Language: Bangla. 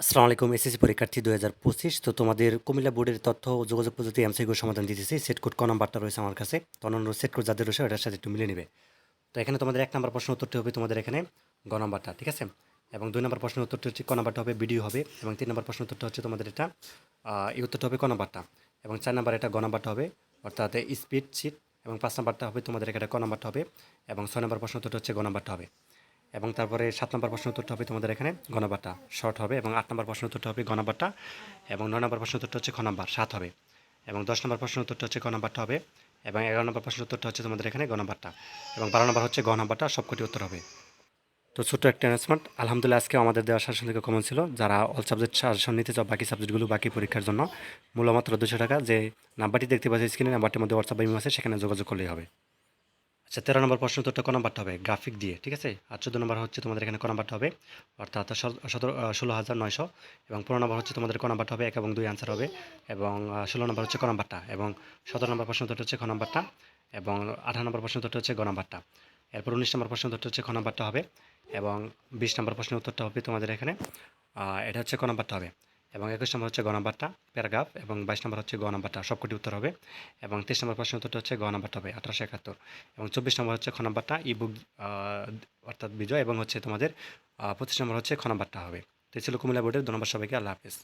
আসসালামু আলাইকুম, এসএসসি পরীক্ষার্থী দু হাজার পঁচিশ। তো তোমাদের কুমিল্লা বোর্ডের তথ্য ও যোগাযোগ প্রযুক্তি এমসিকিউর সমাধান দিতেছি সেট কোড ক নাম্বারটা রয়েছে আমার কাছে। অন্যান্য সেট কোড যাদের রয়েছে, ওটার সাথে একটু মিলে নেবে। তো এখানে তোমাদের এক নম্বর প্রশ্ন উত্তরটি হবে তোমাদের এখানে গ নাম্বারটা, ঠিক আছে? এবং দুই নম্বর প্রশ্নের উত্তরটি হচ্ছে ক নাম্বারটা হবে ভিডিও হবে। এবং তিন নম্বর প্রশ্ন উত্তরটা হচ্ছে তোমাদের এটা এই উত্তরটা হবে ক নাম্বারটা। এবং চার নাম্বার এটা গ নাম্বারটা হবে, অর্থাৎ স্পিড শিট। এবং পাঁচ নাম্বারটা হবে তোমাদের এখানে ক নাম্বারটা হবে। এবং ছয় নম্বর প্রশ্ন উত্তরটা হচ্ছে গ নাম্বারটা হবে। এবং তারপরে সাত নম্বর প্রশ্ন উত্তরটা হবে তোমাদের এখানে গ শর্ট হবে এবং আট নম্বর প্রশ্ন উত্তরটা হবে গ এবং নয় নম্বর প্রশ্ন উত্তরটা হচ্ছে খ নাম্বার, সাত হবে। এবং দশ নম্বর প্রশ্ন উত্তরটা হচ্ছে ক নাম্বারটা হবে এবং এগারো নম্বর প্রশ্ন উত্তরটা হচ্ছে তোমাদের এখানে গ এবং বারো নম্বর হচ্ছে গ নাম্বারটা, সবকটি উত্তর হবে। তো ছোট্ট একটা অ্যানাউন্সমেন্ট আলহামদুলিল্লাহ আজকে আমাদের দেওয়া শাসন থেকে কমন ছিল। যারা অল সাবজেক্ট শাসন নিতে চাও, বাকি সাবজেক্টগুলো বাকি পরীক্ষার জন্য মূল্য মাত্র দুশো টাকা। যে নাম্বারটি দেখতে পাচ্ছি স্ক্রিনে নাম্বারটির মধ্যে হোয়াটসঅ্যাপ ইমেল আছে, সেখানে যোগাযোগ করলেই হবে। আচ্ছা তেরো নম্বর প্রশ্ন উত্তরটা ক নাম্বারটা হবে? গ্রাফিক দিয়ে, ঠিক আছে? আর চোদ্দ নম্বর হচ্ছে তোমাদের এখানে ক নাম্বারটা হবে? অর্থাৎ সত- সতেরো ষোলো হাজার নয়শো। এবং পনেরো নম্বর হচ্ছে তোমাদের ক নাম্বারটা হবে? এক এবং দুই আনসার হবে। এবং ষোলো নম্বর হচ্ছে ক নাম্বারটা? এবং সতেরো নম্বর প্রশ্ন উত্তরটা হচ্ছে খ নাম্বারটা? এবং আঠারো নম্বর প্রশ্ন উত্তরটা হচ্ছে গ নাম্বারটা? এরপর উনিশ নম্বর প্রশ্ন উত্তরটা হচ্ছে খ নাম্বারটা হবে? এবং বিশ নম্বর প্রশ্নের উত্তরটা হবে তোমাদের এখানে। এটা হচ্ছে ক নাম্বারটা হবে। এবং একুশ নম্বর হচ্ছে গ নাম্বারটা, প্যারাগ্রাফ, এবং বাইশ নম্বর হচ্ছে গ নাম্বারটা, সবকটি উত্তর হবে। এবং তেইশ নম্বর প্রশ্ন উত্তরটা হচ্ছে গ নাম্বারটা হবে, আঠারোশো একাত্তর। এবং চব্বিশ নম্বর হচ্ছে খ নাম্বারটা ইবুক অর্থাৎ বিজয়, এবং হচ্ছে তোমাদের পঁচিশ নম্বর হচ্ছে খ নাম্বারটা হবে। তো ছিল কুমিল্লা বোর্ডের দু নম্বর সবাইকে, আল্লাহ হাফেজ।